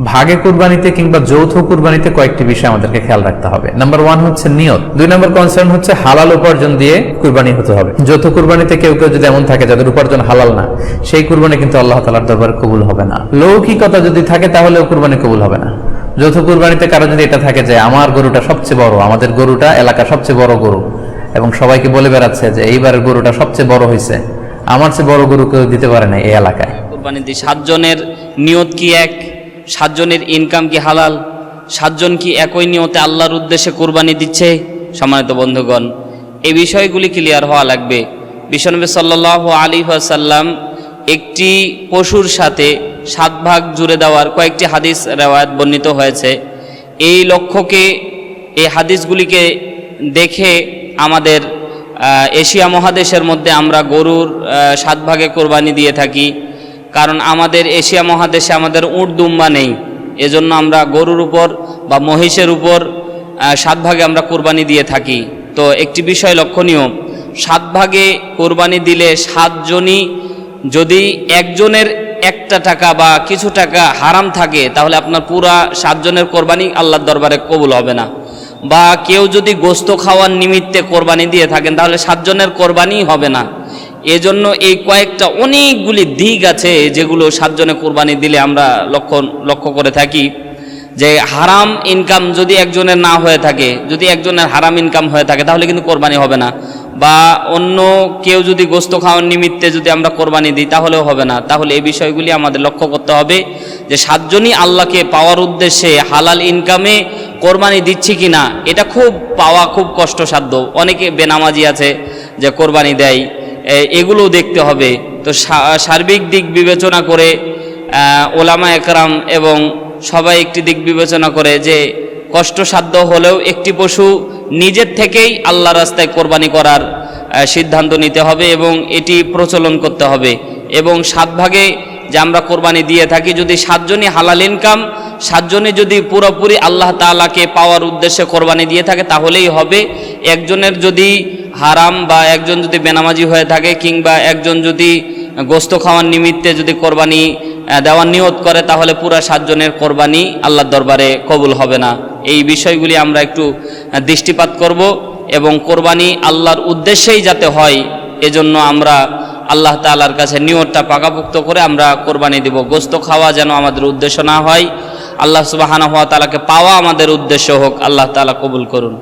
ভাগে কুরবানিতে কিংবা যৌথ কুরবানিতে কয়েকটি বিষয় আমাদেরকে খেয়াল রাখতে হবে। নাম্বার ওয়ান হচ্ছে নিয়ত। দুই নম্বর কনসার্ন হচ্ছে হালাল উপার্জন দিয়ে কুরবানি হতে হবে। যৌথ কুরবানিতে কেউ কেউ যদি এমন থাকে যাদের উপার্জন হালাল না, সেই কুরবানি কিন্তু আল্লাহ তালার দরবার কবুল হবে না। লৌকিকতা যদি থাকে তাহলেও কুরবানি কবুল হবে না। যৌথ কুরবানিতে কারও যদি এটা থাকে যে আমার গরুটা সবচেয়ে বড়, আমাদের গরুটা এলাকা সবচেয়ে বড় গরু, এবং সবাইকে বলে বেড়াচ্ছে যে এইবারের গরুটা সবচেয়ে বড় হয়েছে আমার চেয়ে বড় গরু কেউ দিতে পারে না এই এলাকায়। কোরবানি সাতজনের নিয়ত কি এক? সাতজনের ইনকাম কি হালাল? সাতজন কি একই নিয়তে আল্লাহর উদ্দেশ্যে কোরবানি দিচ্ছে? সম্মানিত বন্ধুগণ, এই বিষয়গুলি ক্লিয়ার হওয়া লাগবে। বিশ্বনবী সাল্লাহ আলী সাল্লাম একটি পশুর সাথে সাত ভাগ জুড়ে দেওয়ার কয়েকটি হাদিস রেওয়ায়ত বর্ণিত হয়েছে। এই লক্ষ্যকে, এই হাদিসগুলিকে দেখে আমাদের এশিয়া মহাদেশের মধ্যে আমরা গরুর সাত ভাগে কোরবানি দিয়ে থাকি। কারণ আমাদের এশিয়া মহাদেশে আমাদের উট দুম্বা নেই। এজন্য আমরা গরুর উপর বা মহিষের উপর সাত ভাগে আমরা কোরবানি দিয়ে থাকি। তো একটি বিষয় লক্ষণীয়, সাত ভাগে কোরবানি দিলে সাতজনই যদি একজনের একটা টাকা বা কিছু টাকা হারাম থাকে, তাহলে আপনার পুরা সাতজনের কোরবানি আল্লাহর দরবারে কবুল হবে না। বা কেউ যদি গোস্ত খাওয়ার নিমিত্তে কোরবানি দিয়ে থাকেন, তাহলে সাতজনের কোরবানি হবে না। এজন্য এই কয়েকটা অনেকগুলি দিক আছে যেগুলো সাতজনে কোরবানি দিলে আমরা লক্ষ্য লক্ষ্য করে থাকি। যে হারাম ইনকাম যদি একজনের না হয়ে থাকে, যদি একজনের হারাম ইনকাম হয়ে থাকে, তাহলে কিন্তু কোরবানি হবে না। বা অন্য কেউ যদি গোস্ত খাওয়ার নিমিত্তে যদি আমরা কোরবানি দিই, তাহলেও হবে না। তাহলে এই বিষয়গুলি আমাদের লক্ষ্য করতে হবে যে সাতজনই আল্লাহকে পাওয়ার উদ্দেশ্যে হালাল ইনকামে কোরবানি দিচ্ছি কি না এটা খুব পাওয়া খুব কষ্টসাধ্য। অনেকে বেনামাজি আছে যে কোরবানি দেয়। এ- এগুলোও দেখতে হবে। তো সার্বিক দিক বিবেচনা করে ওলামা একরাম এবং সবাই একটি দিক বিবেচনা করে যে কষ্টসাধ্য হলেও একটি পশু নিজের থেকেই আল্লাহ রাস্তায় কোরবানি করার সিদ্ধান্ত নিতে হবে এবং এটি প্রচলন করতে হবে। এবং সাত ভাগে যে আমরা কোরবানি দিয়ে থাকি, যদি সাতজনই হালাল ইনকাম সাতজনে যদি পুরোপুরি আল্লাহ তাআলাকে পাওয়ার উদ্দেশ্যে কোরবানি দিয়ে থাকে, তাহলেই হবে। একজনের যদি হারাম বা একজন যদি বেনামাজি হয়ে থাকে কিংবা একজন যদি গোস্ত খাওয়ার নিমিত্তে যদি কোরবানি দেওয়ার নিয়ত করে, তাহলে পুরা সাতজনের কোরবানি আল্লাহর দরবারে কবুল হবে না। এই বিষয়গুলি আমরা একটু দৃষ্টিপাত করব এবং কোরবানি আল্লাহর উদ্দেশ্যেই যাতে হয়, এজন্য আমরা আল্লাহ তাআলার কাছে নিয়তটা পাকাপুক্ত করে আমরা কোরবানি দিব। গোস্ত খাওয়া যেন আমাদের উদ্দেশ্য না হয়, আল্লাহ সুবাহানা হওয়া তালাকে পাওয়া আমাদের উদ্দেশ্য হোক, আল্লাহ তাআলা কবুল করুন।